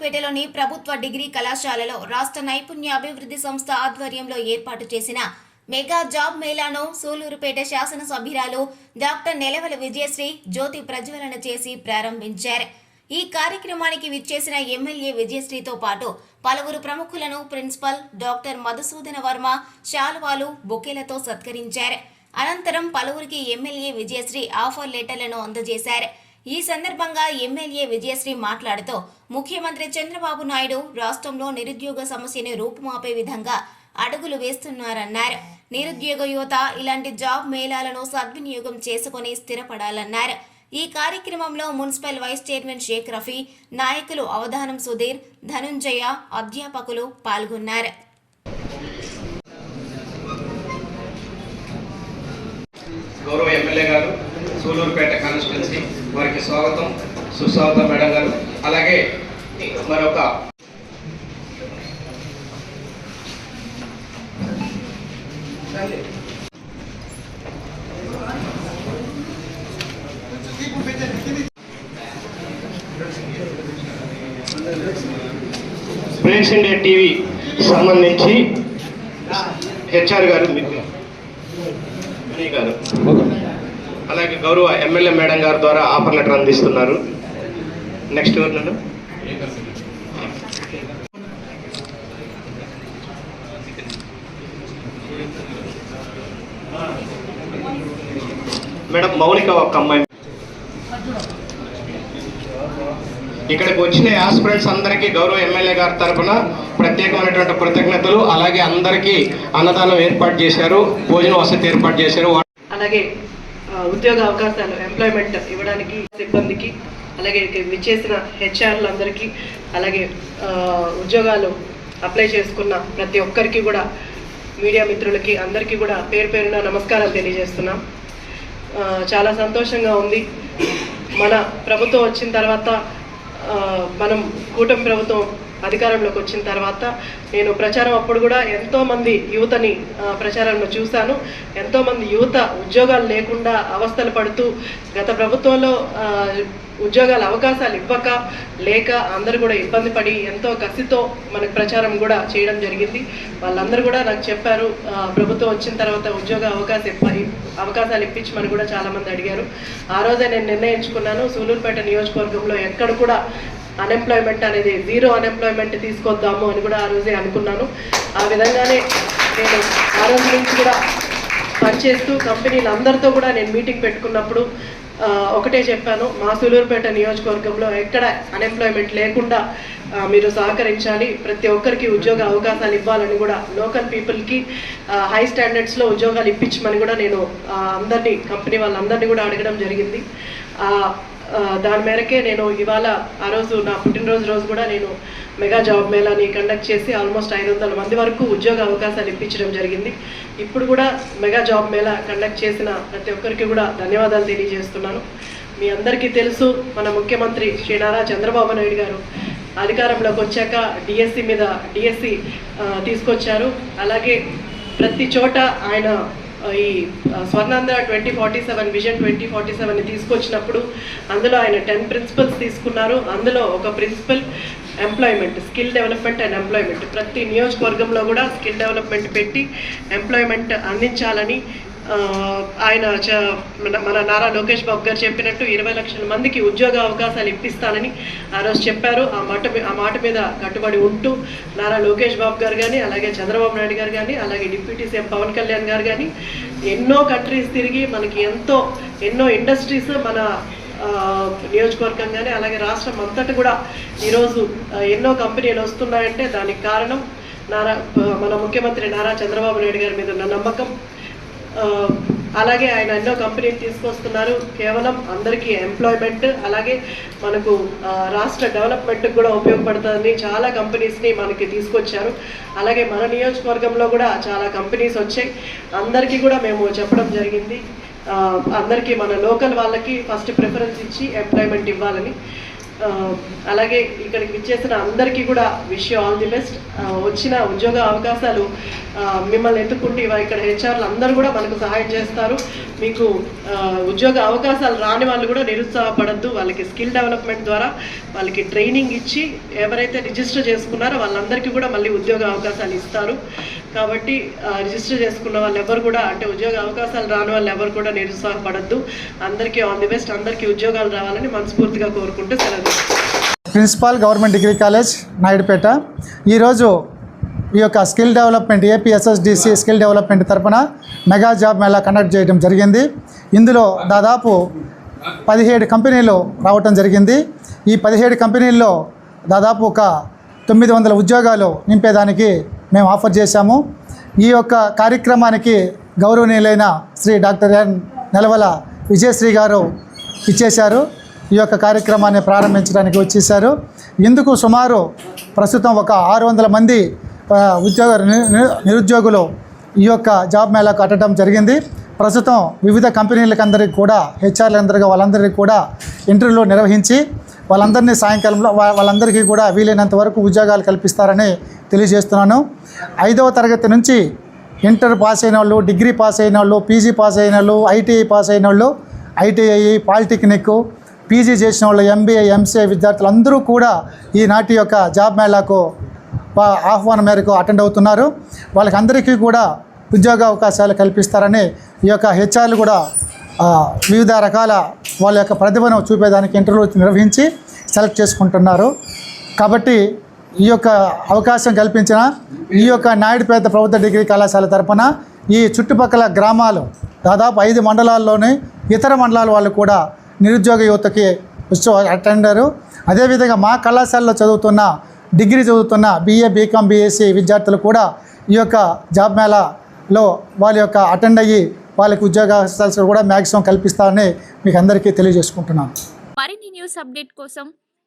రాజంపేటలోని ప్రభుత్వ డిగ్రీ కళాశాలలో రాష్ట్ర నైపుణ్య అభివృద్ధి సంస్థ ఆధ్వర్యంలో ఏర్పాటు చేసిన మెగా జాబ్ మేళాను సూలూరుపేట శాసనసభ్యురాలు డాక్టర్ నెలవల విజయశ్రీ జ్యోతి ప్రజ్వలన చేసి ప్రారంభించారు. ఈ కార్యక్రమానికి విచ్చేసిన ఎమ్మెల్యే విజయశ్రీతో పాటు పలువురు ప్రముఖులను ప్రిన్సిపల్ డాక్టర్ మధుసూదన వర్మ శాలువాలు బొకేలతో సత్కరించారు. అనంతరం పలువురికి ఎమ్మెల్యే విజయశ్రీ ఆఫర్ లెటర్లను అందజేశారు. ఈ సందర్భంగా ఎమ్మెల్యే విజయశ్రీ మాట్లాడుతూ ముఖ్యమంత్రి చంద్రబాబు నాయుడు రాష్ట్రంలో నిరుద్యోగ సమస్యను రూపుమాపే విధంగా అడుగులు వేస్తున్నారన్నారు. నిరుద్యోగ యువత ఇలాంటి జాబ్ మేళాలను సద్వినియోగం చేసుకుని స్థిరపడాలన్నారు. ఈ కార్యక్రమంలో municipal vice chairman Shaik Rafi నాయకులు అవధానం సుధీర్ ధనుంజయ అధ్యాపకులు పాల్గొన్నారు. గౌరవ ఎమ్మెల్యే గారు సూలూరుపేట కాన్స్టిట్యున్సీ వారికి స్వాగతం. సుస్వాగతం మేడం గారు. అలాగే మరొక ప్రిన్స్ ఇండియా టీవీ సంబంధించి హెచ్ఆర్ గారు మీకు గారు అలాగే గౌరవ ఎమ్మెల్యే మేడం గారి ద్వారా ఆఫర్ లెటర్ అందిస్తున్నారు. నెక్స్ట్ ఎవరు మేడం మౌనిక ఒక అమ్మాయి. ఇక్కడికి వచ్చిన ఆస్పిరెంట్స్ అందరికీ గౌరవ ఎమ్మెల్యే గారి తరఫున ప్రత్యేకమైనటువంటి కృతజ్ఞతలు. అలాగే అందరికీ అన్నదానం ఏర్పాటు చేశారు. భోజన వసతి ఏర్పాటు చేశారు. అలాగే ఉద్యోగ అవకాశాలు ఎంప్లాయ్మెంట్ ఇవ్వడానికి సిబ్బందికి అలాగే విచ్చేసిన హెచ్ఆర్లు అందరికీ అలాగే ఉద్యోగాలు అప్లై చేసుకున్న ప్రతి ఒక్కరికి కూడా మీడియా మిత్రులకి అందరికీ కూడా పేరు పేరున నమస్కారాలు తెలియజేస్తున్నాం. చాలా సంతోషంగా ఉంది. మన ప్రభుత్వం వచ్చిన తర్వాత మనం కూటమి ప్రభుత్వం అధికారంలోకి వచ్చిన తర్వాత నేను ప్రచారం అప్పుడు కూడా ఎంతోమంది యువతని ప్రచారంలో చూశాను. ఎంతోమంది యువత ఉద్యోగాలు లేకుండా అవస్థలు పడుతూ గత ప్రభుత్వంలో ఉద్యోగాల అవకాశాలు ఇవ్వక లేక అందరూ కూడా ఇబ్బంది పడి ఎంతో కసితో మనకు ప్రచారం కూడా చేయడం జరిగింది. వాళ్ళందరూ కూడా నాకు చెప్పారు ప్రభుత్వం వచ్చిన తర్వాత ఉద్యోగ అవకాశం ఇప్పి అవకాశాలు ఇప్పించమని కూడా చాలా మంది అడిగారు. ఆ రోజే నేను నిర్ణయించుకున్నాను సూలూరుపేట నియోజకవర్గంలో ఎక్కడ కూడా అన్ఎంప్లాయ్మెంట్ అనేది జీరో అన్ఎంప్లాయ్మెంట్ తీసుకొద్దాము అని కూడా ఆ రోజే అనుకున్నాను. ఆ విధంగానే నేను ఆ రోజు నుంచి కూడా పనిచేస్తూ కంపెనీలు అందరితో కూడా నేను మీటింగ్ పెట్టుకున్నప్పుడు ఒకటే చెప్పాను మా సూలూరుపేట నియోజకవర్గంలో ఎక్కడ అన్ఎంప్లాయ్మెంట్ లేకుండా మీరు సహకరించాలి ప్రతి ఒక్కరికి ఉద్యోగ అవకాశాలు ఇవ్వాలని కూడా లోకల్ పీపుల్కి హై స్టాండర్డ్స్లో ఉద్యోగాలు ఇప్పించమని కూడా నేను అందరినీ కంపెనీ వాళ్ళందరినీ కూడా అడగడం జరిగింది. దాని మేరకే నేను ఇవాళ ఆ రోజు నా పుట్టినరోజు రోజు కూడా నేను మెగా జాబ్ మేళాని కండక్ట్ చేసి ఆల్మోస్ట్ ఐదు వందల మంది వరకు ఉద్యోగ అవకాశాలు ఇప్పించడం జరిగింది. ఇప్పుడు కూడా మెగా జాబ్ మేళా కండక్ట్ చేసిన ప్రతి ఒక్కరికి కూడా ధన్యవాదాలు తెలియజేస్తున్నాను. మీ అందరికీ తెలుసు మన ముఖ్యమంత్రి శ్రీ నారా చంద్రబాబు నాయుడు గారు అధికారంలోకి వచ్చాక డిఎస్సి మీద డిఎస్సి తీసుకొచ్చారు. అలాగే ప్రతి చోట ఆయన ఈ Swarnandhra twenty forty seven vision twenty forty seven తీసుకొచ్చినప్పుడు అందులో ఆయన టెన్ ప్రిన్సిపల్స్ తీసుకున్నారు. అందులో ఒక principle employment skill development and employment. ప్రతి నియోజకవర్గంలో కూడా స్కిల్ డెవలప్మెంట్ పెట్టి ఎంప్లాయ్మెంట్ అందించాలని ఆయన చ- మన నారా లోకేష్ బాబు గారు చెప్పినట్టు ఇరవై లక్షల మందికి ఉద్యోగ అవకాశాలు ఇప్పిస్తానని ఆ రోజు చెప్పారు. ఆ మాట మీ- ఆ మాట మీద కట్టుబడి ఉంటూ నారా లోకేష్ బాబు గారు కానీ అలాగే చంద్రబాబు నాయుడు గారు కానీ అలాగే డిప్యూటీ సీఎం పవన్ కళ్యాణ్ గారు కానీ ఎన్నో కంట్రీస్ తిరిగి మనకి ఎంతో ఎన్నో ఇండస్ట్రీస్ మన నియోజకవర్గం కానీ అలాగే రాష్ట్రం అంతటా కూడా ఈరోజు ఎన్నో కంపెనీలు వస్తున్నాయంటే దానికి కారణం నారా మన ముఖ్యమంత్రి నారా చంద్రబాబు నాయుడు గారి మీద ఉన్న నమ్మకం. అలాగే ఆయన ఎన్నో కంపెనీలు తీసుకొస్తున్నారు. కేవలం అందరికీ ఎంప్లాయ్మెంట్ అలాగే మనకు రాష్ట్ర డెవలప్మెంట్కి కూడా ఉపయోగపడుతుందని చాలా కంపెనీస్ని మనకి తీసుకొచ్చారు. అలాగే మన నియోజకవర్గంలో కూడా చాలా కంపెనీస్ వచ్చాయి. అందరికీ కూడా మేము చెప్పడం జరిగింది. అందరికీ మన లోకల్ వాళ్ళకి ఫస్ట్ ప్రిఫరెన్స్ ఇచ్చి ఎంప్లాయ్మెంట్ ఇవ్వాలని. అలాగే ఇక్కడికి విచ్చేసిన అందరికీ కూడా విష్ ఆల్ ది బెస్ట్ వచ్చిన ఉద్యోగ అవకాశాలు మిమ్మల్ని ఎత్తుకుంటే ఇక్కడ హెచ్ఆర్లు అందరూ కూడా మనకు సహాయం చేస్తారు. మీకు ఉద్యోగ అవకాశాలు రాని వాళ్ళు కూడా నిరుత్సాహపడద్దు. వాళ్ళకి స్కిల్ డెవలప్మెంట్ ద్వారా వాళ్ళకి ట్రైనింగ్ ఇచ్చి ఎవరైతే రిజిస్టర్ చేసుకున్నారో వాళ్ళందరికీ కూడా మళ్ళీ ఉద్యోగ అవకాశాలు ఇస్తారు. కాబట్టి రిజిస్టర్ చేసుకున్న వాళ్ళు ఎవరు కూడా అంటే ఉద్యోగ అవకాశాలు రాని వాళ్ళు ఎవరు కూడా నిరుత్సాహపడద్దు. అందరికీ ఆల్ ది బెస్ట్ అందరికీ ఉద్యోగాలు రావాలని మనస్ఫూర్తిగా కోరుకుంటూ సెలవు principal government degree college Naidupeta ఈరోజు ఈ యొక్క skill development APSSDC skill development తరపున మెగా జాబ్ మేళా కండక్ట్ చేయడం జరిగింది. ఇందులో దాదాపు పదిహేడు కంపెనీలు రావటం జరిగింది. ఈ పదిహేడు కంపెనీల్లో దాదాపు ఒక తొమ్మిది వందల ఉద్యోగాలు నింపేదానికి మేము ఆఫర్ చేశాము. ఈ యొక్క కార్యక్రమానికి గౌరవనీయులైన శ్రీ డాక్టర్ ఎన్ నెలవల విజయశ్రీ గారు ఇచ్చేశారు. ఈ యొక్క కార్యక్రమాన్ని ప్రారంభించడానికి వచ్చేసారు ఇందుకు సుమారు ప్రస్తుతం ఒక ఆరు వందల మంది ఉద్యోగ నిరుద్యోగులు ఈ యొక్క జాబ్ మేళాకు అట్టడం జరిగింది. ప్రస్తుతం వివిధ కంపెనీలకు అందరికీ కూడా హెచ్ఆర్లందరికీ వాళ్ళందరికీ కూడా ఇంటర్వ్యూలు నిర్వహించి వాళ్ళందరినీ సాయంకాలంలో వాళ్ళందరికీ కూడా వీలైనంత వరకు ఉద్యోగాలు కల్పిస్తారని తెలియజేస్తున్నాను. ఐదవ తరగతి నుంచి ఇంటర్ పాస్ అయిన వాళ్ళు డిగ్రీ పాస్ అయిన వాళ్ళు పీజీ పాస్ అయిన వాళ్ళు ఐటీఐ పాస్ అయిన వాళ్ళు ఐటీఐ పాలిటెక్నిక్ పీజీ చేసిన వాళ్ళు ఎంబీఏ ఎంసీఏ విద్యార్థులందరూ కూడా ఈనాటి యొక్క జాబ్ మేళాకు ఆహ్వానం మేరకు అటెండ్ అవుతున్నారు. వాళ్ళకి అందరికీ కూడా ఉద్యోగ అవకాశాలు కల్పిస్తారని ఈ యొక్క హెచ్ఆర్లు కూడా వివిధ రకాల వాళ్ళ యొక్క ప్రతిభను చూపేదానికి ఇంటర్వ్యూ నిర్వహించి సెలెక్ట్ చేసుకుంటున్నారు. కాబట్టి ఈ యొక్క అవకాశం కల్పించిన ఈ యొక్క నాయుడుపేట ప్రభుత్వ డిగ్రీ కళాశాల తరపున ఈ చుట్టుపక్కల గ్రామాలు దాదాపు ఐదు మండలాల్లోని ఇతర మండలాల వాళ్ళు కూడా నిరుద్యోగ యువతకి వచ్చి అటెండరు. అదేవిధంగా మా కళాశాలలో చదువుతున్న డిగ్రీ చదువుతున్న బీఏ బీకామ్ బీఎస్సీ విద్యార్థులు కూడా ఈ యొక్క జాబ్ మేళాలో వాళ్ళ యొక్క అటెండ్ అయ్యి వాళ్ళకి ఉద్యోగ అవకాశాలు కూడా మ్యాక్సిమం కల్పిస్తారని మీకు అందరికీ తెలియజేసుకుంటున్నాను. మరిన్ని న్యూస్ అప్డేట్ కోసం